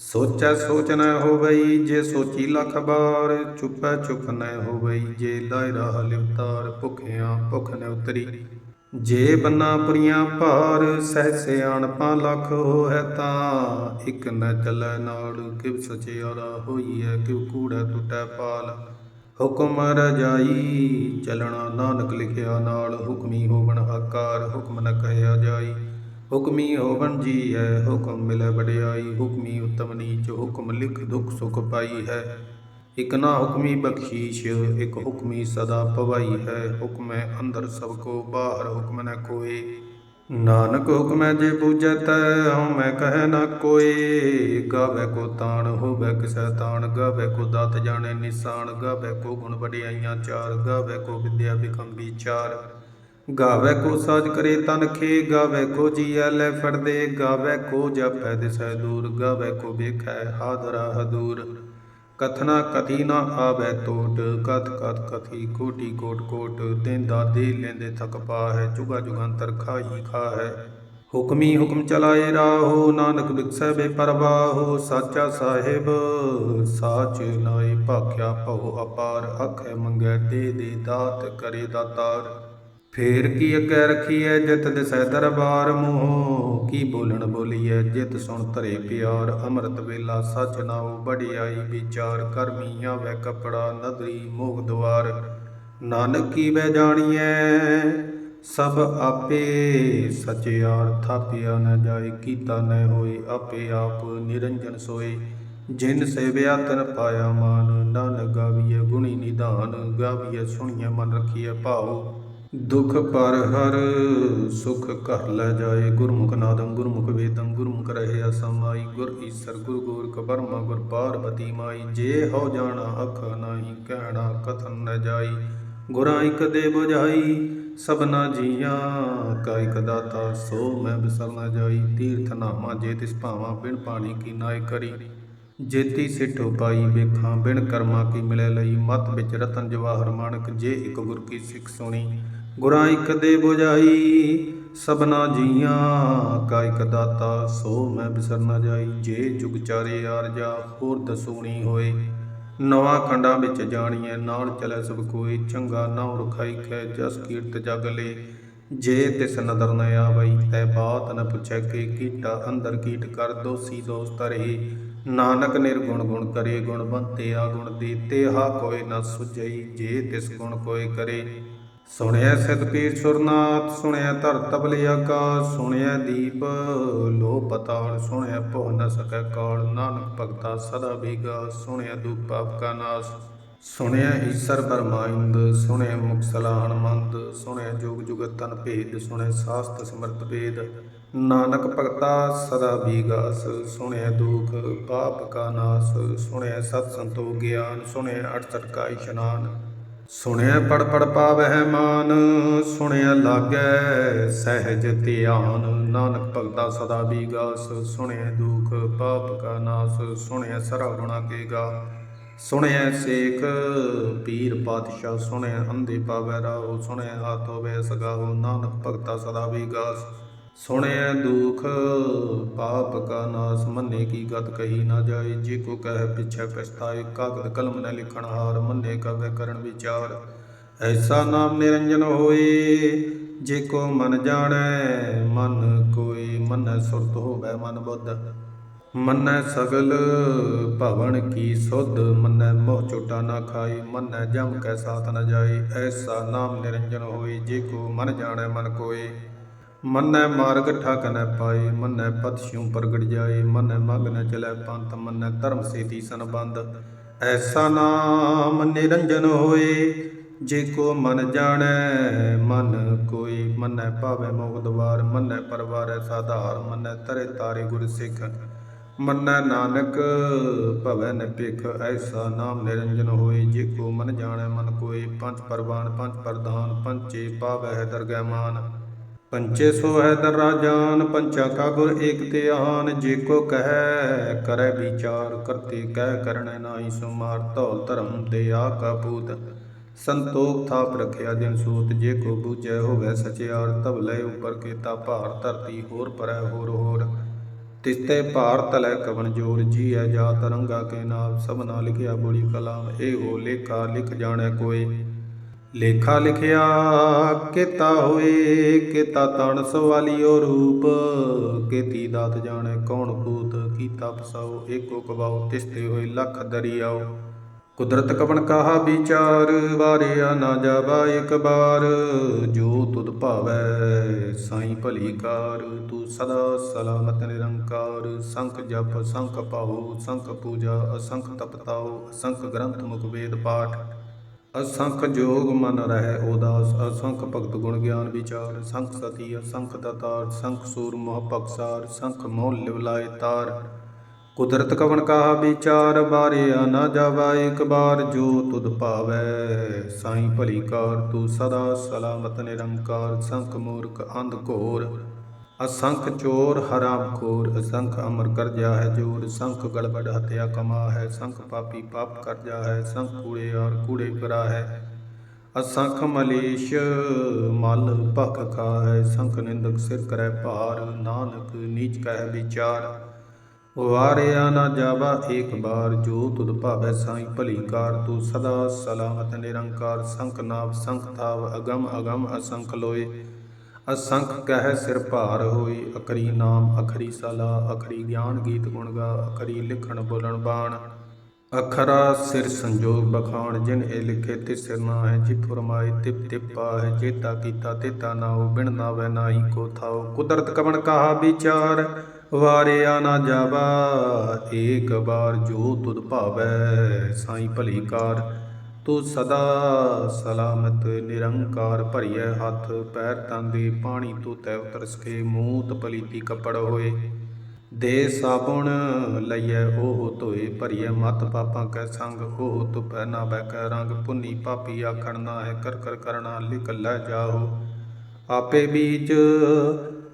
ਸੋਚੈ ਸੋਚ ਨ ਹੋਵਈ, ਜੇ ਸੋਚੀ ਲਖ ਬਾਰ, ਚੁੱਪੈ ਚੁੱਪ ਨ ਹੋਵਈ, ਜੇ ਲਾਇ ਰਾਹ ਲਿਵਤਾਰ, ਭੁਖਿਆ ਭੁਖ ਨ ਉਤਰੀ। ਜੇ ਬੰਨਾ ਪੁਰੀਆਂ ਭਾਰ, ਸਹਿ ਸਿਆਣਪਾਂ ਲਖ ਹੋਇ ਤਾਂ ਇਕ ਨ ਚੱਲੈ ਨਾਲ ਕਿਵ ਸਚਿਆਰਾ ਹੋਈਐ, ਕਿਵ ਕੂੜੈ ਟੁੱਟੈ ਪਾਲ। ਹੁਕਮ ਰਜਾਈ, ਚਲਣਾ ਨਾਨਕ ਲਿਖਿਆ ਨਾਲ, ਹੁਕਮੀ ਹੋਵਣ ਆਕਾਰ ਹੁਕਮ ਨ ਕਹਿਆ ਜਾਈ। ਹੁਕਮੀ ਹੋਵਨ ਜੀ ਹੈ ਹੁਕਮ ਮਿਲੈ ਵਡਿਆਈ, ਹੁਕਮੀ ਉਤਮ ਨੀਚ, ਹੁਕਮ ਲਿਖ ਦੁਖ ਸੁਖ ਪਾਈ ਹੈ ਇਕ ਨਾ ਹੁਕਮੀ ਬਖਸ਼ੀਸ਼, ਇਕ ਹੁਕਮੀ ਸਦਾ ਭਵਾਈ ਹੈ ਹੁਕਮੈ ਅੰਦਰ ਸਭ ਕੋ, ਬਾਹਰ ਹੁਕਮ ਨ ਕੋਏ। ਨਾਨਕ ਹੁਕਮੈ ਜੇ ਪੂਜੈ ਤੈ ਹਉ ਮੈਂ ਕਹੈ ਨ ਕੋਏ। ਗਾਵੇ ਕੋ ਤਾਣ, ਹੋਵੇ ਕਿਸੈ ਤਾਣ। ਗਾਵੇ ਕੋ ਦਾਤ ਜਾਣੇ ਨਿਸ਼ਾਨ। ਗਾਵੇ ਕੋ ਗੁਣ ਵਡਿਆਈਆਂ ਚਾਰ। ਗਾਵੇ ਕੋ ਵਿਦਿਆ ਬਿਕਮ ਚਾਰ। ਗਾਵੇ ਕੋ ਸਾਜ ਕਰੇ ਤਨ ਖੇ, ਗਾਵੇ ਕੋ ਜੀਐ ਲੈ ਫੜਦੇ, ਗਾਵੇ ਕੋ ਜਪੈ ਦਿਸੈ ਦੂਰ, ਗਾਵੇ ਕੋ ਵੇਖੈ ਹਾਦਰਾ ਹਦੂਰ। ਕਥਨਾ ਕਥੀ ਨਾ ਆਵੇ ਟੋਟ ਕਥ ਕਥ ਕਥੀ ਕੋਟੀ ਕੋਟ ਕੋਟ, ਦੇਂਦਾ ਦੇ ਲੈਂਦੇ ਥਕ ਪਾਹੈ, ਜੁਗਾ ਜੁਗੰਤਰ ਖਾਈ ਖਾਹੈ। ਹੁਕਮੀ ਹੁਕਮ ਚਲਾਏ ਰਾਹੋ, ਨਾਨਕ ਬਿਕਸੈ ਬੇਪਰਵਾਹੋ, ਸਾਚਾ ਸਾਹਿਬ, ਸਾਚ ਨਾਏ ਭਾਖਿਆ ਭਉ ਅਪਾਰ, ਆਖੇ ਮੰਗੈ ਦੇ ਦੇ ਦਾਤ ਕਰੇ ਦਾਤਾਰ। ਫੇਰ ਕੀ ਅੱਗੇ ਰਖੀਐ ਜਿਤ ਦਿਸੈ ਦਰਬਾਰ ਮੂੰਹ? ਕੀ ਬੋਲਣ ਬੋਲੀਐ ਜਿਤ ਸੁਣ ਧਰੇ ਪਿਆਰ? ਅੰਮ੍ਰਿਤ ਵੇਲਾ ਸਚ ਨਾਉ ਬੜਿਆਈ ਵਿਚਾਰ। ਕਰਮੀ ਆਵੇ ਕਪੜਾ ਨਦਰੀ ਮੋਹ ਦੁਆਰ। ਨਾਨਕ ਕੀ ਬੈ ਜਾਣੀਐ? ਸਭ ਆਪੇ ਸਚਿਆਰ ਥਾਪਿਆ ਨ ਜਾਏ। ਕੀਤਾ ਨ ਹੋਏ ਆਪੇ ਆਪ ਨਿਰੰਜਨ ਸੋਏ। ਜਿਨ ਸੇਵਿਆ ਤਨ ਪਾਇਆ ਮਾਨ, ਨਾਨਕ ਗਾਵੀਐ ਗੁਣੀ ਨਿਧਾਨ। ਗਾਵੀਐ ਸੁਣੀਐ ਮਨ ਰਖੀਐ ਭਾਉ। ਦੁਖ ਪਰ ਹਰ, ਸੁਖ ਘਰ ਲੈ ਜਾਏ। ਗੁਰਮੁਖ ਨਾਦੰ ਗੁਰਮੁਖ ਵੇਦੰ, ਗੁਰਮੁਖ ਰਹੇ ਅਸਮਾਈ। ਗੁਰ ਈਸਰ, ਗੁਰ ਗੋਰਖ ਬਰਮਾ ਗੁਰ ਪਾਰਬਤੀ ਮਾਈ। ਜੇ ਹੋ ਜਾਣਾ ਅਖ ਨਾਹੀ, ਕਹਿਣਾ ਕਥਨ ਨ ਜਾਈ। ਗੁਰਾਂ ਇਕ ਦੇ 부ਝਾਈ ਸਭਨਾ ਜੀਆਂ ਕਾ ਇਕ ਦਾਤਾ। ਸੋ ਮੈਂ ਬਿਸਰ ਨ ਜਾਈ, ਤੀਰਥ ਨਾਮਾ ਜੇ ਤਿਸ ਭਾਵਾਂ ਬਿਨ ਪਾਣੀ ਕੀ ਨਾਇ ਕਰੀ। ਜੇਤੀ ਸਿੱਠੋ ਪਾਈ ਵੇਖਾਂ, ਬਿਨ ਕਰਮਾ ਕੀ ਮਿਲੇ ਲਈ। ਮਤ ਵਿੱਚ ਰਤਨ ਜਵਾਹਰ ਮਾਨਕ ਜੇ ਇੱਕ ਗੁਰ ਕੀ ਸਿੱਖ ਸੁਣੀ। ਗੁਰਾਂ ਇਕ ਦੇ 부ਝਾਈ ਸਭਨਾ ਜੀਆਂ, ਕਾ ਇੱਕ ਦਾਤਾ, ਸੋ ਮੈਂ ਬਿਸਰ ਨ ਜਾਈ। ਜੇ ਜੁਗ ਚਾਰੇ ਆਰਜਾ ਹੋਰ ਦਸੂਣੀ ਹੋਏ। ਨਵਾਂ ਖੰਡਾਂ ਵਿੱਚ ਜਾਣੀਐ, ਨਾਲ ਚਲੇ ਸਭ ਕੋਈ ਚੰਗਾ ਨਾਉ ਰਖਾਈ ਖੈ, ਜਸ ਕੀਰਤ ਜਗ ਲੇ। ਜੇ ਤਿਸ ਨਦਰ ਨ ਆਵਈ, ਤੈ ਬਾਤ ਨ ਪੁੱਛੈ ਕੇ। ਕੀਟਾ ਅੰਦਰ ਕੀਟ ਕਰ, ਦੋਸੀ ਦੋਸਤ ਰਹੀ ਨਾਨਕ ਨਿਰਗੁਣ ਗੁਣ ਕਰੇ ਗੁਣਵੰਤੇ ਆ ਗੁਣ ਦੀਤੇ ਹਾ ਕੋਇ ਨ ਸੁਝਈ, ਜੇ ਤਿਸ ਗੁਣ ਕੋਇ ਕਰੇ। ਸੁਣਿਆ ਸਿਧ ਸੁਰਨਾਥ ਸੁਣਿਆ ਧਰ ਤਬਲੇ ਆਕਾਸ਼, ਸੁਣਿਆ ਦੀਪ ਲੋ ਪਤਾਲ, ਸੁਣਿਆ ਭੁ ਨ ਸਕੈ ਕਾਲ, ਨਾਨਕ ਭਗਤਾ ਸਦਾ ਬੀਗਾ, ਸੁਣਿਆ ਦੁਖ ਪਾਪ ਕਾ ਨਾਸ, ਸੁਣਿਆ ਈਸਰ ਬਰਮਾਇੰਦ ਸੁਣਿਆ ਮੁਖ ਸਲਾਹਣ ਮੰਦ, ਸੁਣਿਆ ਜੁਗ ਜੁਗਤ ਤਨ ਭੇਦ, ਸੁਣਿਆ ਸਾਸਤ ਸਮਰਤ ਭੇਦ, ਨਾਨਕ ਭਗਤਾ ਸਦਾ ਬੀਗਾਸ ਸੁਣਿਆ ਦੁਖ ਪਾਪ ਕਾ ਨਾਸ, ਸੁਣਿਆ ਸਤ ਸੰਤੋ ਗਿਆਨ, ਸੁਣਿਆ 68 ਕਾ ਇਸ਼ਨਾਨ। ਸੁਣਿਆ ਪੜ ਪੜ ਪਾਵਹਿ ਮਾਨ, ਸੁਣਿਆ ਲਾਗੈ ਸਹਿਜ ਧਿਆਨ। ਨਾਨਕ ਭਗਤਾ ਸਦਾ ਬੀਗਾਸ ਸੁਣਿਆ ਦੁਖ ਪਾਪ ਕਾ ਨਾਸ, ਸੁਣਿਆ ਸਰਾ ਗੁਣਾ ਕੇ ਗਾ। ਸੁਣਿਆ ਸੇਖ, ਪੀਰ ਪਾਤਸ਼ਾਹ, ਸੁਣਿਆ ਅੰਧੇ ਪਾਵੈ ਰਾਹੋ, ਸੁਣਿਆ ਹਾਥੋ ਹੋਵੇ ਸਗਾਹੋ ਨਾਨਕ ਭਗਤਾ ਸਦਾ ਵਿਗਾਸ ਸੁਣਿਆ ਦੁਖ, ਪਾਪ ਕਾ ਨਾਸ, ਮੰਨੇ ਕੀ ਗਤ ਕਹੀ ਨਾ ਜਾਏ, ਜੇ ਕੋ ਕਹਿ ਪਿਛੈ ਪਛਤਾਏ, ਕਾਗਦ ਕਲਮ ਨ ਲਿਖਣ ਹਾਰ, ਮੰਨੇ ਕਵੇ ਕਰਨ ਵਿਚਾਰ। ਐਸਾ ਨਾਮ ਨਿਰੰਜਨ ਹੋਏ, ਜੇ ਕੋ ਮਨ ਜਾਣੈ, ਮਨ ਕੋਈ ਮਨ ਸੁਰਤ ਹੋਵੇ ਮਨ ਬੁੱਧ। ਮੰਨੈ ਸਗਲ, ਭਵਨ ਕੀ ਸੁਧ, ਮੰਨੈ ਮੋਹ ਚੋਟਾ ਨਾ ਖਾਈ ਮੰਨੈ ਜਮ ਕੈ ਸਾਥ ਨ ਜਾਈ ਐਸਾ ਨਾਮ ਨਿਰੰਜਨ ਹੋਏ, ਜੇ ਕੋ ਮਨ ਜਾਣੈ, ਮਨ ਕੋਏ। ਮੰਨੈ ਮਾਰਗ ਠਾਕ ਨ ਪਾਈ, ਮੰਨੈ ਪਤ ਸਿਉ ਪ੍ਰਗਟ ਜਾਏ ਮੰਨੈ ਮਗ ਨ ਚਲੈ ਪੰਥ, ਮੰਨੈ ਧਰਮ ਸੇਤੀ ਸੰਬੰਧ। ਐਸਾ ਨਾਮ ਨਿਰੰਜਨ ਹੋਏ, ਜੇ ਕੋ ਮਨ ਜਾਣੈ, ਮਨ ਕੋਈ ਮੰਨੈ ਭਾਵੇ ਮੋਗ ਦਵਾਰ, ਮੰਨੈ ਪਰਵਾਰੈ ਸਾਧਾਰ, ਮੰਨੈ ਤਰੇ ਤਾਰੇ ਗੁਰ ਸਿੱਖ। ਮੰਨੈ ਨਾਨਕ ਭਵੈ ਨ ਭਿਖ, ਐਸਾ ਨਾਮ ਨਿਰੰਜਨ ਹੋਏ, ਜੇ ਕੋ ਮਨ ਜਾਣੈ ਮਨ ਕੋਏ ਪੰਜ ਪਰਵਾਨ ਪੰਜ ਪ੍ਰਧਾਨ ਪੰਚੇ ਪਾਵੈ ਹੈ ਦਰਗਹਿ ਮਾਨ ਪੰਚੇ ਸੋ ਹੈ ਦਰ ਰਾਜਾਨ, ਪੰਚਾ ਕਾ ਗੁਰ ਏਕ ਧਿਆਨ ਜੇ ਕੋ ਕਹੈ, ਕਰੈ ਵਿਚਾਰ, ਕਰਤੇ ਕਹਿ ਕਰਣੈ ਨਾਹੀ ਸੁਮਾਰ, ਧੌਲ ਧਰਮ ਤੇ ਆ ਕਾ ਪੂਤ। ਸੰਤੋਖ ਥਾਪ ਰਖਿਆ ਦਿਨ ਸੂਤ, ਜੇ ਕੋ ਬੂਝੈ ਹੋਵੇ ਸਚਿਆਰ ਤਬ ਲੈ ਉਪਰ ਕੀਤਾ ਭਾਰ, ਧਰਤੀ ਹੋਰ ਪਰੈ ਹੋਰ ਹੋਰ। ਤਿਸਤੇ ਭਾਰ ਤਲੈ ਕਵਨ ਜੋਰ ਜੀ ਹੈ ਜਾ ਤਰੰਗਾ ਕੇ ਨਾਮ, ਸਭਨਾ ਲਿਖਿਆ ਬੋਲੀ ਕਲਾਮ ਹੋ ਲੇਖਾ ਲਿਖ ਜਾਣੈ ਕੋਈ। ਲੇਖਾ ਲਿਖਿਆ, ਕੀਤਾ ਹੋਏ, ਕੀਤਾ ਤਣ ਸਵਾਲੀਓ ਰੂਪ। ਕੀਤੀ ਦਾਤ ਜਾਣੇ, ਕੌਣ ਕੂਤ ਕੀਤਾ ਪਸਾਓ ਏਕੋ ਕਬਾਓ, ਤਿਸਤੇ ਹੋਏ ਲੱਖ ਦਰਿਆਓ। ਕੁਦਰਤ ਕਵਣ ਕਾਹਾ ਵਿਚਾਰ, ਵਾਰਿਆ ਨਾ ਜਾਵਾ ਇੱਕ ਬਾਰ। ਜੋ ਤੁਧ ਭਾਵੈ, ਸਾਈ ਭਲੀ ਕਾਰ, ਤੂੰ ਸਦਾ ਸਲਾਮਤ ਨਿਰੰਕਾਰ। ਸੰਖ ਜਪ, ਸੰਖ ਪਾਉ ਸੰਖ ਪੂਜਾ, ਅਸੰਖ ਤਪਤਾਉ ਅਸੰਖ ਗ੍ਰੰਥ ਮੁਖ ਵੇਦ ਪਾਠ। ਅਸੰਖ ਜੋਗ ਮਨ ਰਹਿ ਉਦਾਸ, ਅਸੰਖ ਭਗਤ ਗੁਣ ਗਿਆਨ ਵਿਚਾਰ, ਸੰਖ ਸਤੀ, ਅਸੰਖ ਦਾਤਾਰ ਸੰਖ ਸੂਰ ਮੋਹ ਪਕਸਾਰ ਸੰਖ ਮੋਹ ਲਿਵਲਾਏ ਤਾਰ। ਕੁਦਰਤ ਕਵਣ ਕਾ ਵਿਚਾਰ ਬਾਰਿਆ ਨਾ ਜਾਵਾ ਇੱਕ ਬਾਰ, ਜੋ ਤੁਧ ਭਾਵੈ ਸਾਈਂ ਭਲੀ ਕਾਰ, ਤੂੰ ਸਦਾ ਸਲਾਮਤ ਨਿਰੰਕਾਰ, ਸੰਖ ਮੂਰਖ ਅੰਧ ਘੋਰ। ਅਸੰਖ ਚੋਰ ਹਰਾਮ ਖੋਰ, ਅਸੰਖ ਅਮਰ ਕਰ ਜਾ ਹੈ ਜੋਰ ਸੰਖ ਗੜਬੜ ਹਤਿਆ ਕਮਾ ਹੈ ਸੰਖ ਪਾਪੀ ਪਾਪ ਕਰ ਜਾ ਹੈ ਸੰਖ ਕੂੜੇ ਔਰ ਕੂੜੇ ਫਿਰਾ ਹੈ। ਅਸੰਖ ਮਲੇਸ਼ ਮਲ ਭਖ ਖਾ ਹੈ ਸੰਖ ਨਿੰਦਕ ਸਿਰ ਕਰੈ ਭਾਰ, ਨਾਨਕ ਨੀਚ ਕਹਿ ਵਿਚਾਰ। ਵਾਰਿਆ ਨਾ ਜਾਵਾ ਏਕ ਬਾਰ, ਜੋ ਤੁਧ ਭਾਵੈ ਸਾਈ ਭਲੀ ਕਾਰ, ਤੂੰ ਸਦਾ ਸਲਾਮਤ ਨਿਰੰਕਾਰ, ਸੰਖ ਨਾਭ ਸੰਖ ਥਾਵ ਅਗਮ ਅਗਮ ਅਸੰਖ ਲੋਏ। ਅਸੰਖ ਕਹਿ ਸਿਰ ਭਾਰ ਹੋਈ ਅਕਰੀ ਨਾਮ, ਅਖਰੀ ਸਲਾ, ਅਖਰੀ ਗਿਆਨ ਗੀਤ ਗੁਣ ਅਖਰੀ ਲਿਖਣ ਬੋਲਣ ਬਾਣ। ਅਖਰਾ ਸਿਰ ਸੰਜੋਗ ਬਖਾਣ, ਜਿਨ ਇਹ ਲਿਖੇ ਤੇ ਸਿਰ ਨਾ ਹੈ ਜਿ ਫਰਮਾਏ ਤਿਪ ਤਿਪਾ ਹੈ ਜੇਤਾ ਕੀਤਾ ਤੇਤਾ ਨਾਉ, ਬਿਨ ਨਾਵੇ ਨਾਹੀ ਕੋ ਥਾਉ। ਕੁਦਰਤ ਕਵਣ ਕਹਾ ਵਿਚਾਰ, ਵਾਰਿਆ ਨਾ ਜਾਵਾ, ਏਕ ਬਾਰ ਜੋ ਤੁਧ ਭਾਵੈ, ਸਾਈ ਭਲੀ ਕਾਰ। ਤੂੰ ਸਦਾ ਸਲਾਮਤ ਨਿਰੰਕਾਰ ਭਰੀਐ ਹੱਥ, ਪੈਰ ਤੰਦੇ ਪਾਣੀ ਤੂੰ ਤੈ ਉਤਰ ਸਕੇ ਮੂਤ ਪਲੀਤੀ ਕੱਪੜ ਹੋਏ। ਦੇ ਸਾਬੁਣ ਲਈਐ ਉਹ ਧੋਏ, ਭਰੀਐ ਮਤ ਪਾਪਾਂ ਕੈ ਸੰਗ, ਉਹ ਤੁਪੈ ਨਾ ਬੈਕੈ ਰੰਗ, ਪੁੰਨੀ ਪਾਪੀ ਆਖਣ ਨਾ ਹੈ ਕਰ ਕਰ ਕਰਣਾ, ਲਿਖ ਲੈ ਜਾਓ ਆਪੇ ਬੀਜ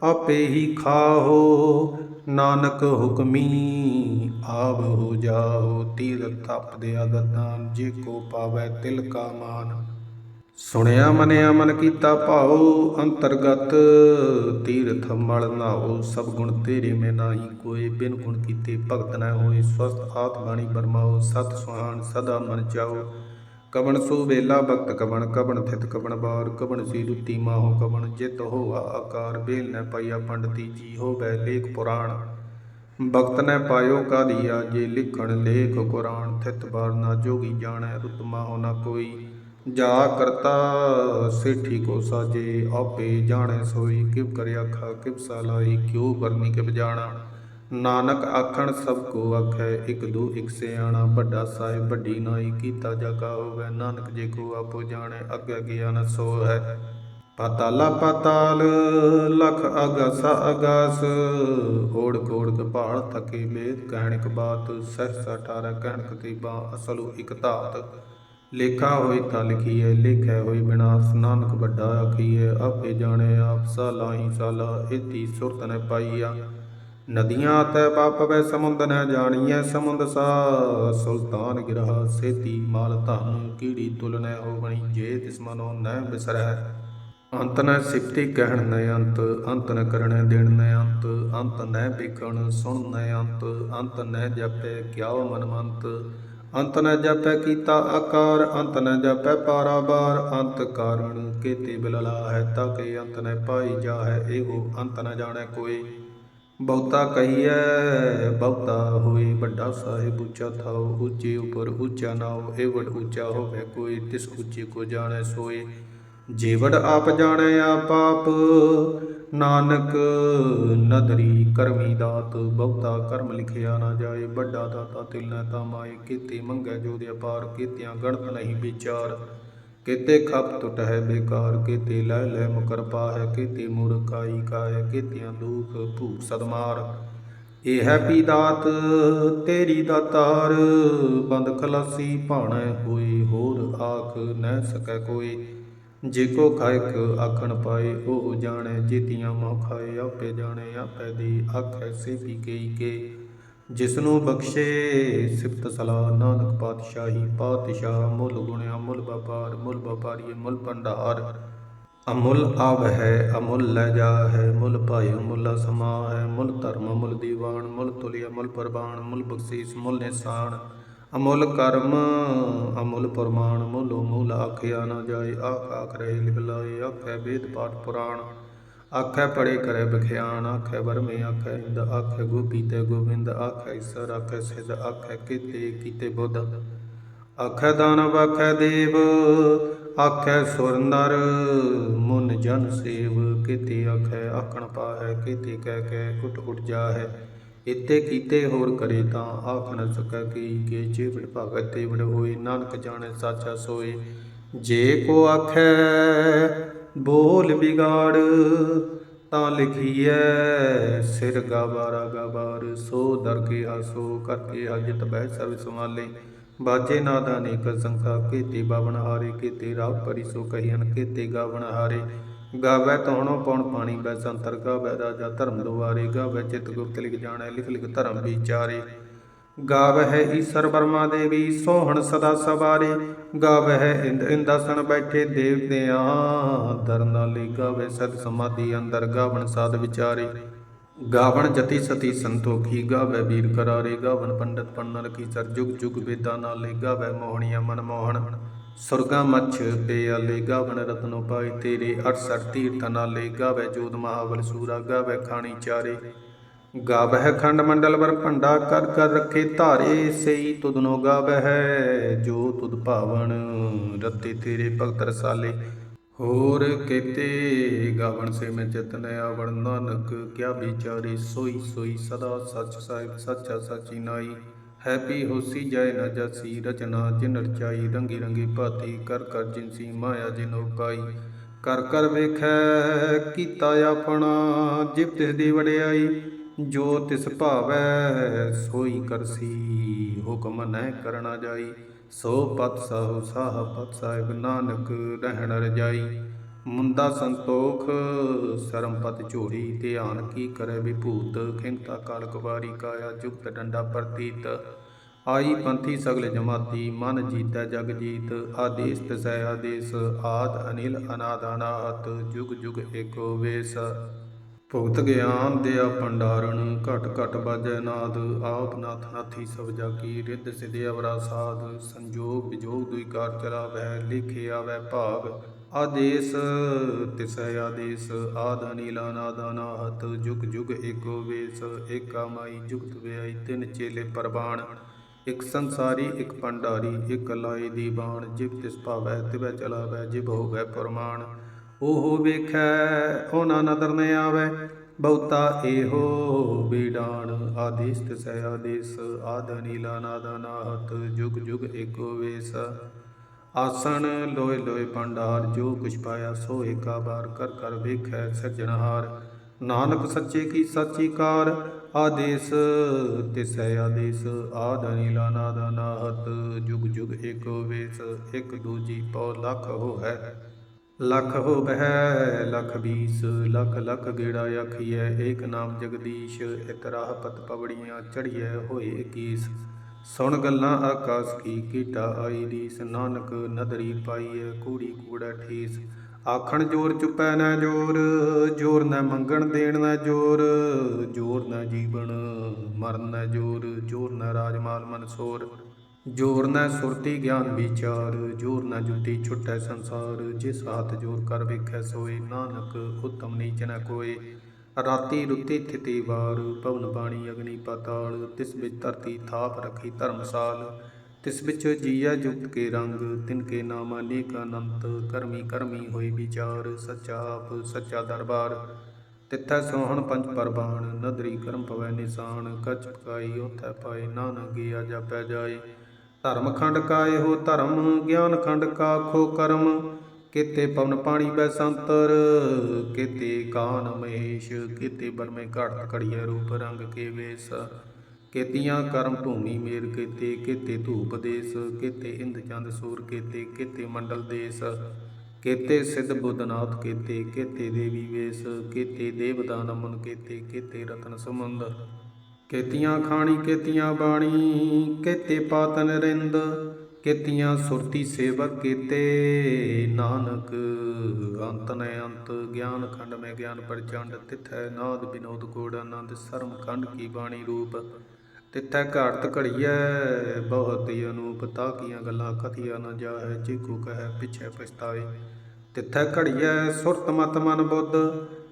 ਆਪੇ ਹੀ ਖਾਓ ਨਾਨਕ ਹੁਕਮੀ ਆਪ ਹੋ ਜਾਓ ਤੀਰ ਤਪ ਦੇ ਅਦਤਾਨ ਜੇ ਕੋ ਪਾਵੈ ਤਿਲ ਕਾ ਮਾਨ। ਸੁਣਿਆ ਮਨਿਆ ਮਨ ਕੀਤਾ ਭਾਉ, ਅੰਤਰਗਤ ਤੀਰਥ ਮਲ ਨਾਉ। ਸਭ ਗੁਣ ਤੇਰੇ ਮੈਂ ਨਾਹੀ ਕੋਈ ਬਿਨ ਗੁਣ ਕੀਤੇ ਭਗਤ ਨਾ ਹੋਏ। ਸਵਸਤ ਆਤ ਬਾਣੀ ਬਰਮਾਓ ਸਤ ਸੁਹਾਨ ਸਦਾ ਮਨ ਚਾਓ ਕਵਣ ਸੋ ਵੇਲਾ ਭਗਤ ਕਵਣ ਕਵਣ ਥਿਤ ਕਵਣ ਬਾਰ। ਕਵਣ ਸੀ ਰੁੱਤੀ ਮਾਹੋ ਕਵਣ, ਜਿਤ ਹੋਆ ਆਕਾਰ। ਬੇਲ ਨ ਪਾਈਆ ਪੰਡਤੀ ਜੀ ਹੋਵੇ ਲੇਖ ਪੁਰਾਣ। ਭਗਤ ਨੇ ਪਾਇਓ ਕਾਦੀਆ ਜੇ ਲਿਖਣ, ਲੇਖ, ਕੁਰਾਨ, ਥਿਤ ਬਾਰ ਨਾ ਜੋਗੀ ਜਾਣੈ ਰੁਤਮਾ ਹੋ ਨਾ ਕੋਈ। ਜਾ ਕਰਤਾ ਸੇਠੀ ਕੋ ਸਾਜੇ, ਆਪੇ ਜਾਣੈ ਸੋਈ। ਕਿਵ ਕਰਿ ਆਖਾ, ਕਿਵ ਸਲਾਈ ਕਿਉ ਕਰਨੀ ਕਿਵ ਜਾਣਾ? ਨਾਨਕ ਆਖਣ, ਸਭ ਕੋ ਆਖੈ, ਇਕ ਦੂ, ਇਕ ਸਿਆਣਾ। ਵੱਡਾ ਸਾਹਿਬ, ਵੱਡੀ ਨਾਈ, ਕੀਤਾ ਜਾ ਜਗਾ ਹੋਵੇ। ਨਾਨਕ ਜੇ ਕੋ ਆਪੋ ਜਾਣੈ ਅੱਗੇ ਗਿਆਨ ਸੋ ਹੈ। ਪਾਤਾਲਾ ਪਾਤਾਲ, ਲਖ ਅਗਸ ਅਗਸ। ਓੜ ਕੋੜ ਕਪਾਲ ਥਕੇ ਮੇਦ, ਕਹਿਣਕ ਬਾਤ, ਸਹਸ 18 ਕਹਿਣਕ ਤੇ ਬਾ ਅਸਲੁ ਇਕ ਧਾਤ। ਲੇਖਾ ਹੋਈ ਤਾਂ ਲਿਖੀਐ, ਲੇਖੈ ਹੋਈ ਬਿਨਾਸ਼। ਨਾਨਕ ਵੱਡਾ ਆਖੀਐ, ਆਪੇ ਜਾਣੈ, ਆਪ ਸਾਲਾਹੀ ਸਾਲਾ ਇਤੀ ਸੁਰਤ ਨ ਪਾਈਆ। ਨਦੀਆਂ ਤੈ ਪਾਪਵੈ ਸਮੁੰਦ ਨ ਜਾਣੀਐ, ਸਮੁੰਦ ਸਾ ਸੁਲਤਾਨ ਗਿਰਹ ਸੇਤੀ ਮਾਲ ਧਨ ਕੀੜੀ ਤੁਲਨੈ ਹੋਵਣੀ, ਜੇ ਤਿਸ ਮਨੋ ਨ ਬਿਸਰੈ ਅੰਤ ਨ ਸਿਫਤੀ ਕਹਿਣ ਨ ਅੰਤ ਅੰਤ ਨ ਕਰਣੈ ਦੇਣ ਨ ਅੰਤ ਅੰਤ ਨ ਵਿਖਣ ਸੁਣ ਨ ਅੰਤ ਅੰਤ ਨ ਜਪੈ ਕਿਆਉ ਮਨਮੰਤ। ਅੰਤ ਨ ਜਪੈ ਕੀਤਾ ਆਕਾਰ, ਅੰਤ ਨ ਜਪੈ ਪਾਰਾਬਾਰ। ਅੰਤ ਕਾਰਣ ਕੇਤੇ ਬਿਲਲਾ ਹੈ ਤਾਕੇ ਅੰਤ ਨ ਪਾਈ ਜਾ ਇਹੋ ਅੰਤ ਨ ਜਾਣੈ ਕੋਈ। ਬਹੁਤਾ ਕਹੀਐ, ਬਹੁਤਾ ਹੋਈ ਵੱਡਾ ਸਾਹਿਬ ਉੱਚਾ ਥਾਉ, ਉੱਚੇ ਉਪਰ ਉੱਚਾ ਨਾਉ ਏਵੜ ਉੱਚਾ ਹੋਵੇ ਕੋਈ, ਤਿਸ ਉੱਚੇ ਕੋ ਜਾਣੈ ਸੋਏ। ਜੀਵੜ ਆਪ ਜਾਣਿਆ ਪਾਪ ਨਾਨਕ ਨਦਰੀ ਕਰਮੀ ਦਾਤ, ਬਹੁਤਾ ਕਰਮ ਲਿਖਿਆ ਨਾ ਜਾਏ, ਵੱਡਾ ਦਾਤਾ ਤਿਲ ਨ ਤਾਮਾਏ, ਕੀਤੇ ਮੰਗੈ ਜੋ ਦੇ ਅਪਾਰ, ਕੀਤਿਆਂ ਗਣਤ ਨਹੀਂ ਵਿਚਾਰ, ਕੀਤੇ ਖਪ ਟੁਟ ਹੈ ਬੇਕਾਰ, ਕੀਤੇ ਲੈ ਲੈ ਮੁਕਰ ਪਾਹੈ, ਕੀਤੇ ਮੂਰਖਾਈ ਕਾਇ ਕੀਤਿਆਂ ਦੁਖ ਭੂਖ ਸਦਮਾਰ। ਇਹ ਹੈ ਪੀ ਦਾਤ ਤੇਰੀ ਦਾਤਾਰ ਬੰਦ ਖਲਾਸੀ ਭਾਣੈ ਹੋਏ, ਹੋਰ ਆਖ ਨਹਿ ਸਕੈ ਕੋਈ। ਜੇ ਕੋ ਖਾਇਕ ਆਖਣ ਪਾਏ, ਉਹ ਜਾਣੈ ਜੀਤੀਆਂ ਮੋਹ ਖਾਏ, ਆਪੇ ਜਾਣੈ ਆਪੇ ਦੀ ਆਖੈ ਸੇ ਪੀ ਕਈ ਕੇ। ਜਿਸ ਨੂੰ ਬਖਸ਼ੇ ਸਿਫਤ ਸਲਾਹ, ਨਾਨਕ ਪਾਤਸ਼ਾਹੀ ਪਾਤਸ਼ਾਹ, ਮੁੱਲ ਗੁਣਿਆ ਮੁੱਲ ਵਪਾਰ, ਮੁੱਲ ਵਪਾਰੀ ਮੁੱਲ ਭੰਡਾਰ। ਅਮੁੱਲ ਆਵ ਹੈ ਅਮੁੱਲ ਲੈ ਜਾ ਹੈ ਮੁੱਲ ਭਾਇ ਮੁੱਲ ਸਮਾ ਹੈ ਮੁੱਲ ਧਰਮ ਮੁੱਲ ਦੀਵਾਨ, ਮੁੱਲ ਤੁਲਿਆ ਮੁੱਲ ਪ੍ਰਵਾਨ, ਮੁੱਲ ਬਖਸ਼ੀਸ ਮੁੱਲ ਨਿਸ਼ਾਨ। ਅਮੁੱਲ ਕਰਮ, ਅਮੁੱਲ ਪ੍ਰਮਾਣ, ਮੁੱਲ ਮੂਲ ਆਖਿਆ ਨਾ ਜਾਏ, ਆਖ ਆਖ ਰਹੇ ਲਿਖ ਲਾਏ, ਆਖੇ ਵੇਦ ਪਾਠ ਪੁਰਾਣ। ਆਖੇ ਪੜੇ ਕਰੇ ਬਖਿਆਨ ਆਖੇ ਵਰਮੇ, ਆਖੇ ਇੰਦ, ਆਖੇ ਗੋਪੀ ਤੇ ਗੋਬਿੰਦ, ਆਖੇ ਈਸਰ, ਆਖੇ ਸਿਧ, ਆਖੇ ਕੀਤੇ ਕੀਤੇ ਬੁੱਧ। ਆਖੇ ਦਾਨਵ, ਆਖੇ ਦੇਵ, ਆਖੇ ਸੁਰ ਨਰ, ਮੁਨ ਜਨ ਸੇਵ, ਕੀਤੇ ਆਖੇ ਆਖਣ ਪਾਹੈ, ਕੀਤੇ ਕਹਿ ਕੇ ਉਠ ਉਠ ਜਾਹੈ। ਇਤੇ ਕੀਤੇ ਹੋਰ ਕਰੇ ਤਾਂ ਆਖ ਨ ਸਕੈ ਕੀ ਕੇ ਜੇ ਭਗਤ ਤੇ ਬਿੜ ਹੋਏ, ਨਾਨਕ ਜਾਣੈ ਸਾਚਾ ਸੋਏ। ਜੇ ਕੋ ਆਖੈ, ਬੋਲ ਬਿਗਾੜ ਤਾਂ ਲਿਖੀਐ, ਸਿਰ ਗਾਵਾਰਾ ਗਾਵਾਰ, ਸੋ ਦਰ ਕੇ ਆਸੋ ਕਰਕੇ ਅਜਿਤ ਬਹਿ ਸਭ ਸੰਭਾਲੇ। ਬਾਜੇ ਨਾਦਾ ਅਨੇਕ ਸੰਖਾ ਕੀਤੇ ਬਾਵਨ ਹਾਰੇ ਕੀਤੇ ਰਾਹ ਪਰੀ ਸੋ ਕਹੀਨ ਕੀਤੇ ਗਾਵਨ ਹਾਰੇ। ਗਾਵੈ ਤੋਣੋ ਪਉਣ ਪਾਣੀ, ਬੈ ਸੰਤਰ ਗਾਵੈ ਰਾਜਾ ਧਰਮ ਦੁਆਰੇ, ਗਾਵੈ ਚਿਤ ਗੁਪਤ ਲਿਖ ਜਾਣੈ, ਲਿਖ ਲਿਖ ਧਰਮ ਵਿਚਾਰੇ। ਗਾਵ ਹੈ ਈਸ਼ਰ ਬਰਮਾ ਦੇਵੀ, ਸੋਹਣ ਸਦਾ ਸਵਾਰੇ। ਗਾਵ ਹੈ ਇੰਦ, ਇੰਦਾਸਣ ਬੈਠੇ ਦੇਵਤਿਆਂ ਦਰਨਾ ਲਈ ਗਾਵੇ ਸਦ ਸਮਾਧੀ ਅੰਦਰ, ਗਾਵਣ ਸਾਧ ਵਿਚਾਰੇ। ਗਾਵਣ ਜਤੀ ਸਤੀ ਸੰਤੋਖੀ, ਗਾਵੈ ਵੀਰ ਕਰਾਰੇ। ਗਾਵਣ ਪੰਡਤ ਪੰਨਰ ਕੀ ਸਰ ਜੁਗ ਜੁਗ ਵੇਦਾਂ ਨਾਲੇ, ਗਾਵੈ ਮੋਹਣੀਆਂ ਮਨ ਮੋਹਣ ਸੁਰਗਾ ਮੱਛ ਪਿਆਲੇ ਗਾਵਣ ਰਤਨੋ ਪਾਈ ਤੇਰੇ 68 ਤੀਰਥ ਨਾਲੇ ਗਾਵੇ ਜੋਤ ਮਹਾਬਲ ਸੂਰਾ ਗਾਵੇ ਖਾਣੀ ਚਾਰੇ। ਗਾਵਹਿ ਖੰਡ ਮੰਡਲ ਵਰ ਭੰਡਾ ਕਰ ਕਰ ਰੱਖੇ ਧਾਰੇ, ਸਈ ਤੁਧਨੋ ਗਾਵਹਿ ਜੋ ਤੁਦ ਭਾਵਨ ਰਤੇ ਤੇਰੇ ਭਗਤ ਰਸਾਲੇ। ਹੋਰ ਕੀਤੇ ਗਾਵਣ ਸੇ ਮੈਂ ਚਤਨ ਆਵਣ ਨਾਨਕ, ਕਿਆ ਵਿਚਾਰੇ ਸੋਈ ਸੋਈ ਸਦਾ ਸੱਚ ਸਾਹਿਬ, ਸੱਚਾ ਸਚੀ ਨਾਈ। ਹੈਪੀ ਹੋਸੀ ਜੈ ਨਾ ਜਸੀ, ਰਚਨਾ ਜਿਨ ਰਚਾਈ, ਰੰਗੀ ਰੰਗੀ ਭਾਤੀ, ਕਰ ਕਰ ਜਿਨਸੀ ਮਾਇਆ ਜਿਨੋ ਪਾਈ। ਕਰ ਕਰ ਵੇਖੈ, ਕੀਤਾ ਆਪਣਾ ਜਿਵ ਤਿਸ ਦੀ ਵਡਿਆਈ, ਜੋ ਤਿਸ ਭਾਵੈ, ਸੋਈ ਕਰਸੀ ਹੁਕਮ ਨਹਿ ਕਰਨਾ ਜਾਈ, ਸੋ ਪਤ ਸਾਹੁ, ਸਾਹ ਪਤ ਸਾਹਿਬ ਨਾਨਕ ਰਹਿਣ ਰਜਾਈ। ਮੁੰਦਾ ਸੰਤੋਖ ਸਰਮ ਪਤ ਝੋੜੀ ਧਿਆਨ ਕੀ ਕਰੇ ਵਿਭੂਤ, ਖਿੰਤਾ ਕਾਲ ਕੁਵਾਰੀ ਕਾਇਆ, ਜੁਗਤ ਡੰਡਾ ਪ੍ਰਤੀਤ। ਆਈ ਪੰਥੀ ਸਗਲ ਜਮਾਤੀ, ਮਨ ਜੀਤੈ ਜਗ ਜੀਤ, ਆਦੇਸ ਤਸੈ ਆਦੇਸ, ਆਦ ਅਨਿਲ ਅਨਾਦ ਅਨਾਹਤ, ਜੁਗ ਜੁਗ ਏਕੋ ਵੇਸ। ਭੁਗਤ ਗਿਆਨ ਦਿਆ ਭੰਡਾਰਨ ਘਟ ਘਟ ਬਾਜੈ ਨਾਦ, ਆਪ ਨਾਥ ਨਾਥੀ ਸਭ ਜਾ ਕੀ ਰਿੱਧ ਸਿਧ ਅਵਰਾ ਸਾਧ, ਸੰਜੋਗ ਵਿਜੋਗ ਦੁਇ ਕਾਰ ਚਲਾਵੈ, ਲਿਖਿਆ ਵੈ ਭਾਗ। ਆਦੇਸ ਤਿਸੈ ਆਦੇਸ, ਆਦ ਅਨੀਲ, ਅਨਾਦ ਅਨਾਹਤ, ਜੁਗ ਜੁਗ ਏਕੋ ਵੇਸ, ਏਕਾ ਮਾਈ, ਜੁਗਤ ਵਿਆਈ, ਤਿਨ ਚੇਲੇ ਪਰਬਾਣ ਇਕ ਸੰਸਾਰੀ, ਇਕ ਭੰਡਾਰੀ, ਇਕ ਲਾਈ ਦੀ ਬਾਣ ਜਿਵ ਤਿਸ ਭਾਵੈ, ਤਿਵੈ ਚਲਾਵੈ ਜਿਵ ਹੋਵੈ ਪਰਮਾਨ ਓਹੋ ਵੇਖੈ, ਉਹਨਾਂ ਨਦਰ ਨ ਆਵੈ, ਬਹੁਤਾ ਇਹੋ ਬੀਡਾਨ ਆਦੇਸ ਤਿਸੈ ਆਦੇਸ, ਆਦ ਨੀਲਾ ਨਾਦਾ ਨਾਹਤ ਜੁਗ ਜੁਗ ਏਕੋ ਵੇਸ। ਆਸਣ ਲੋਏ ਲੋਏ ਭੰਡਾਰ, ਜੋ ਕੁਛ ਪਾਇਆ ਸੋ ਏਕਾ ਬਾਰ ਕਰ ਕਰ ਵੇਖੈ ਸਿਰਜਣਹਾਰ ਨਾਨਕ ਸੱਚੇ ਕੀ ਸਾਚੀ ਕਾਰ, ਆਦੇਸ ਤਿਸੈ ਆਦੇਸ। ਆਦ ਨੀਲਾ ਨਾਦਾ ਨਾਹਤ ਜੁਗ ਜੁਗ ਏਕੋ ਵੇਸ, ਇਕ ਦੂਜੀ ਪਉ ਲਖ ਹੋ ਹੈ ਲਖ ਹੋ ਬਹਿ, ਲਖ ਬੀਸ, ਲਖ ਲਖ ਗੇੜਾ ਆਖੀਐ, ਏਕ ਨਾਮ ਜਗਦੀਸ਼ ਇਤਰਾਹ ਪਤ ਪਵੜੀਆਂ ਚੜੀਐ ਹੋਏ ਕੀਸ। ਸੁਣ ਗੱਲਾਂ ਆਕਾਸ ਕੀ ਕੀਟਾ ਆਈ ਰੀਸ, ਨਾਨਕ ਨਦਰੀ ਪਾਈਐ ਕੂੜੀ ਕੂੜਾ ਠੇਸ। ਆਖਣ ਜੋਰ ਚੁਪੈ ਨਾ ਜੋਰ ਜੋਰ ਨਾ ਮੰਗਣ ਦੇਣ ਨਾ ਜੋਰ ਜੋਰ ਨਾ ਜੀਵਨ ਮਰਨ ਨਾ ਜੋਰ ਜੋਰ ਨਾ ਰਾਜਮਾਲ ਮਨਸੋਰ ਜੋਰ ਨਾ ਸੁਰਤੀ ਗਿਆਨ ਵਿਚਾਰ, ਜੋਰ ਨਾ ਜੁਤੀ ਛੁਟੈ ਸੰਸਾਰ, ਜਿਸ ਹੱਥ ਜੋਰ ਕਰ ਵੇਖੈ ਸੋਏ, ਨਾਨਕ ਉਤਮ ਨੀਚ ਨ ਕੋਏ। ਰਾਤੀ ਰੁੱਤੀ ਥਿਤੀ ਵਾਰ, ਭਵਨ ਬਾਣੀ ਅਗਨੀ ਪਾਤਾਲ, ਤਿਸ ਵਿੱਚ ਧਰਤੀ ਥਾਪ ਰਖੀ ਧਰਮਸਾਲ, ਤਿਸ ਵਿੱਚ ਜੀਆ ਜੁਗਤ ਕੇ ਰੰਗ, ਤਿਨ ਕੇ ਨਾਮ ਅਨੇਕ ਅਨੰਤ, ਕਰਮੀ ਕਰਮੀ ਹੋਈ ਵਿਚਾਰ, ਸੱਚਾ ਆਪ, ਸੱਚਾ ਦਰਬਾਰ। ਤਿੱਥੈ ਸੋਹਣ ਪੰਜ ਪਰਬਾਣ, ਨਦਰੀ ਕਰਮ ਪਵੈ ਨਿਸ਼ਾਨ ਕਚ ਪਕਾਈ ਉਥੈ ਪਾਏ ਨਾਨਕ ਗਿਆ ਜਾਪੈ ਜਾਏ। ਧਰਮ ਖੰਡ ਕਾ ਇਹੋ ਧਰਮ, ਗਿਆਨ ਖੰਡ ਕਾ ਖੋ ਕਰਮ ਕਿਤੇ ਪਵਨ ਪਾਣੀ ਬੈਸੰਤਰ ਕਿਤੇ ਕਾਨ ਮਹੇਸ਼, ਕਿਤੇ ਬਰਮੇ ਘੜਤ ਘੜੀਏ ਰੂਪ ਰੰਗ ਕੇ ਵੇਸ। ਕੇਤੀਆਂ ਕਰਮ ਭੂਮੀ ਮੇਰ ਕੇਤੇ, ਕਿਤੇ ਧੂਪ ਦੇਸ, ਕਿਤੇ ਇੰਦ ਚੰਦ ਸੂਰ ਕੇਤੇ, ਕਿਤੇ ਮੰਡਲ ਦੇਸ। ਕੇਤੇ ਸਿੱਧ ਬੁੱਧਨਾਥ ਕੇਤੇ ਕੇਤੇ ਦੇਵੀ ਵੇਸ। ਕੇਤੇ ਦੇਵਦਾਨ ਮਨ ਕੇਤੇ ਕੇਤੇ ਰਤਨ ਸਮੁੰਦਰ ਕੇਤੀਆਂ ਖਾਣੀ, ਕੇਤੀਆਂ ਬਾਣੀ, ਕੇਤੇ ਪਾਤਨ ਰਿੰਦ। ਕੀਤੀਆਂ ਸੁਰਤੀ ਸੇਵਕ ਕੀਤੇ। ਨਾਨਕ, ਅੰਤ ਨੇ ਅੰਤ, ਗਿਆਨ ਖੰਡ ਮੈਂ ਗਿਆਨ ਪ੍ਰਚੰਡ, ਤਿਥੈ ਨਾਦ ਬਿਨੋਦ ਕੋੜ ਆਨੰਦ, ਸਰਮ ਖੰਡ ਕੀ ਬਾਣੀ ਰੂਪ। ਤਿਥੈ ਘਾੜਤ ਘੜੀਐ, ਬਹੁਤ ਹੀ ਅਨੂਪ ਤਾਕੀਆਂ ਗੱਲਾਂ ਕਥੀਆਂ ਨਾ ਜਾਹੈ, ਜੇ ਕੋ ਕਹੈ ਪਿਛੈ ਪਛਤਾਏ ਤਿਥੈ ਘੜੀਐ, ਸੁਰਤ ਮਤ ਮਨ ਬੁੱਧ।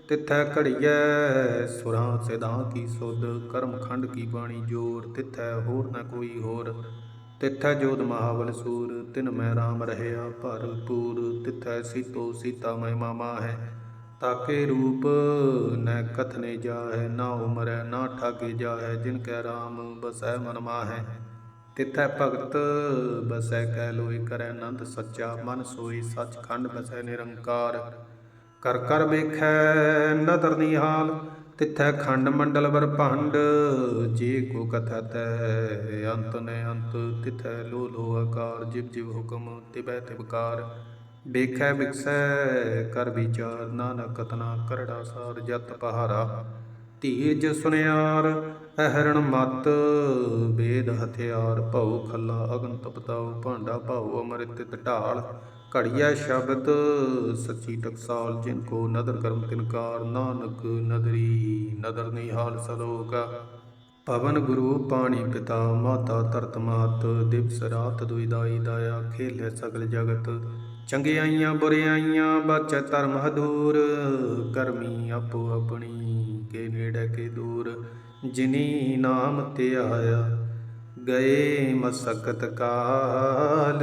ਤਿਥੈ ਘੜੀਐ, ਸੁਰਾਂ ਸਿਧਾਂ ਕੀ ਸੁਧ। ਕਰਮ ਖੰਡ ਕੀ ਬਾਣੀ ਜੋਰ। ਤਿਥੈ ਹੋਰ ਨਾ ਕੋਈ ਹੋਰ। ਤਿਥੈ ਜੋਤ ਮਹਾਵਲ ਸੂਰ, ਤਿਨ ਮੈਂ ਰਾਮ ਰਹਿਆ ਭਰਪੂਰ, ਤਿਥੈ ਸੀਤੋ ਸੀਤਾ ਮਹਿ। ਮਾਮਾ ਹੈ ਤਾਕੇ ਰੂਪ ਨੈ ਕਥਨੇ ਜਾਹੈ, ਨਾ ਉਮਰੈ, ਨਾ ਠਾਗੇ ਜਾਹੈ, ਜਿਨ ਕੈ ਰਾਮ ਬਸੈ ਮਨ ਮਾਹੈ। ਤਿਥੈ ਭਗਤ ਬਸੈ ਕੈ ਲੋਇ ਕਰੈ ਆਨੰਦ ਸੱਚਾ, ਮਨ ਸੋਈ ਸੱਚਖੰਡ ਬਸੈ ਨਿਰੰਕਾਰ। ਕਰ ਕਰ ਵੇਖੈ ਨਦਰ ਨਿਹਾਲ ਤਿਥੈ ਖੰਡ ਮੰਡਲ ਬਰਪੰਡ ਜੇ ਕੋ ਕਥਤੈ ਅੰਤ ਨੇ ਅੰਤ, ਤਿਥੈ ਲੋ ਲੋ ਆਕਾਰ, ਜਿਵ ਜਿਵ ਹੁਕਮ ਤਿਬੈ ਤਿਬਕਾਰ ਦੇਖੈ ਵਿਕਸੈ ਕਰ ਵਿਚਾਰ, ਨਾਨਕ ਕਤਨਾ ਕਰੜਾ ਸਾਰ, ਜਤ ਪਹਾਰਾ। ਧੀਜ ਸੁਨਿਆਰ, ਅਹਰਣ ਮਤ, ਵੇਦ ਹਥਿਆਰ, ਭਉ ਖੱਲਾ ਅਗਨ ਤਪਤਾਉ, ਭਾਂਡਾ ਭਾਉ ਅੰਮ੍ਰਿਤ ਢਾਲ। ਘੜੀਆ ਸ਼ਬਦ, ਸੱਚੀ ਟਕਸਾਲ ਜਿਨ ਕੋ ਨਦਰ ਕਰਮ ਤਿਨਕਾਰ ਨਾਨਕ ਨਦਰੀ ਨਦਰ ਨਿਹਾਲ ਸਲੋਕ। ਪਵਨ ਗੁਰੂ ਪਾਣੀ ਪਿਤਾ, ਮਾਤਾ ਧਰਤ ਮਾਤ, ਦਿਵਸ ਰਾਤ ਦੁਇਦਾਈ ਦਾਇਆ, ਖੇਲੇ ਸਗਲ ਜਗਤ। ਚੰਗਿਆਈਆਂ ਬੁਰਿਆਈਆਂ ਬਚ ਧਰਮ ਹਦੂਰ, ਕਰਮੀ ਆਪੋ ਆਪਣੀ ਕੇ ਨੇੜੇ ਕੇ ਦੂਰ। ਜਿਨੀ ਨਾਮ ਤੇ ਆਇਆ ਗਏ ਮਸਕਤ ਕਾਲ।